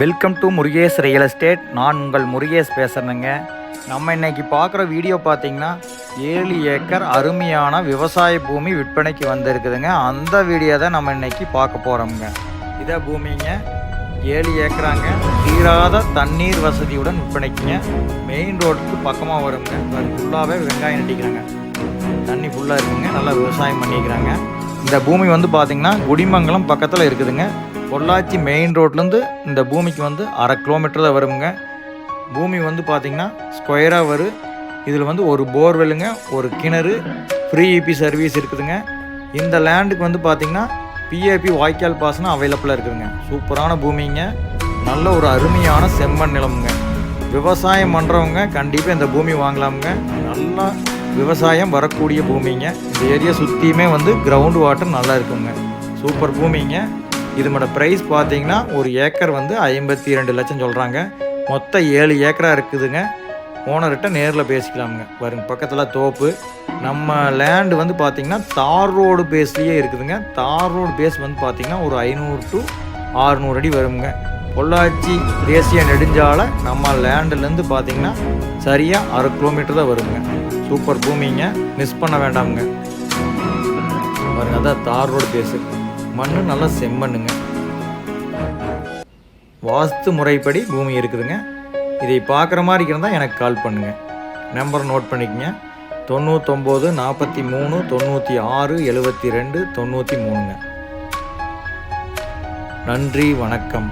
Welcome to Murugesh real estate நான் உங்கள் முருகேஷ் பேசுகிறேங்க நம்ம இன்னைக்கு பார்க்குற வீடியோ பார்த்தீங்கன்னா ஏழு ஏக்கர் அருமையான விவசாய பூமி விற்பனைக்கு வந்திருக்குதுங்க. அந்த வீடியோ தான் நம்ம இன்னைக்கு பார்க்க போகிறோம்ங்க இதை பூமிங்க ஏழு ஏக்கராங்க. தீராத தண்ணீர் வசதியுடன் விற்பனைக்குங்க. மெயின் ரோடுக்கு பக்கமாக வருங்க. ஃபுல்லாகவே வெங்காயம் நட்டிக்கிறாங்க. தண்ணி ஃபுல்லாக இருக்குங்க. நல்லா விவசாயம் பண்ணிக்கிறாங்க. இந்த பூமி வந்து பார்த்திங்கன்னா குடிமங்கலம் பக்கத்தில் இருக்குதுங்க. பொள்ளாச்சி மெயின் ரோட்லேருந்து இந்த பூமிக்கு வந்து அரை கிலோமீட்டர் தான் வருங்க பூமி வந்து பார்த்திங்கன்னா ஸ்கொயராக வரும் இதில் வந்து ஒரு போர்வெல்லுங்க ஒரு கிணறு ஃப்ரீ இபி சர்வீஸ் இருக்குதுங்க. இந்த லேண்டுக்கு வந்து பார்த்திங்கன்னா பிஏபி வாய்க்கால் பாசனம் அவைலபிளாக இருக்குதுங்க. சூப்பரான பூமிங்க. நல்ல ஒரு அருமையான செம்மண் நிலமுங்க. விவசாயம் பண்ணுறவங்க கண்டிப்பாக இந்த பூமி வாங்கலாமுங்க. நல்லா விவசாயம் வரக்கூடிய பூமிங்க. இந்த ஏரியா சுற்றியுமே வந்து கிரவுண்ட் வாட்டர் நல்லா இருக்குங்க. சூப்பர் பூமிங்க. இதனோட ப்ரைஸ் பார்த்தீங்கன்னா ஒரு ஏக்கர் வந்து ஐம்பத்தி ரெண்டு லட்சம் சொல்கிறாங்க மொத்தம் ஏழு ஏக்கராக இருக்குதுங்க. ஓனர்கிட்ட நேரில் பேசிக்கலாமுங்க. வருங்க பக்கத்தில் தோப்பு. நம்ம லேண்டு வந்து பார்த்திங்கன்னா தார் ரோடு பேஸ்லேயே இருக்குதுங்க. தார் ரோடு பேஸ் வந்து பார்த்திங்கன்னா ஒரு ஐநூறு டு ஆறுநூறு அடி வருங்க பொள்ளாச்சி தேசிய நெடுஞ்சாலை நம்ம லேண்டுலேருந்து பார்த்தீங்கன்னா சரியாக அரை கிலோமீட்டர் தான் வருங்க சூப்பர் பூமிங்க. மிஸ் பண்ண வேண்டாமுங்க. பாருங்க அதான் தார் ரோடு பேஸு மண்ணு நல்லா செம்மண்ணுங்க. வாஸ்து முறைப்படி பூமி இருக்குதுங்க. இதை பார்க்குற மாதிரி இருந்தால் எனக்கு கால் பண்ணுங்கள் நம்பர் நோட் பண்ணிக்கங்க. தொண்ணூத்தொம்பது நாற்பத்தி மூணு தொண்ணூற்றி ஆறு எழுபத்தி ரெண்டு தொண்ணூற்றி மூணுங்க நன்றி வணக்கம்.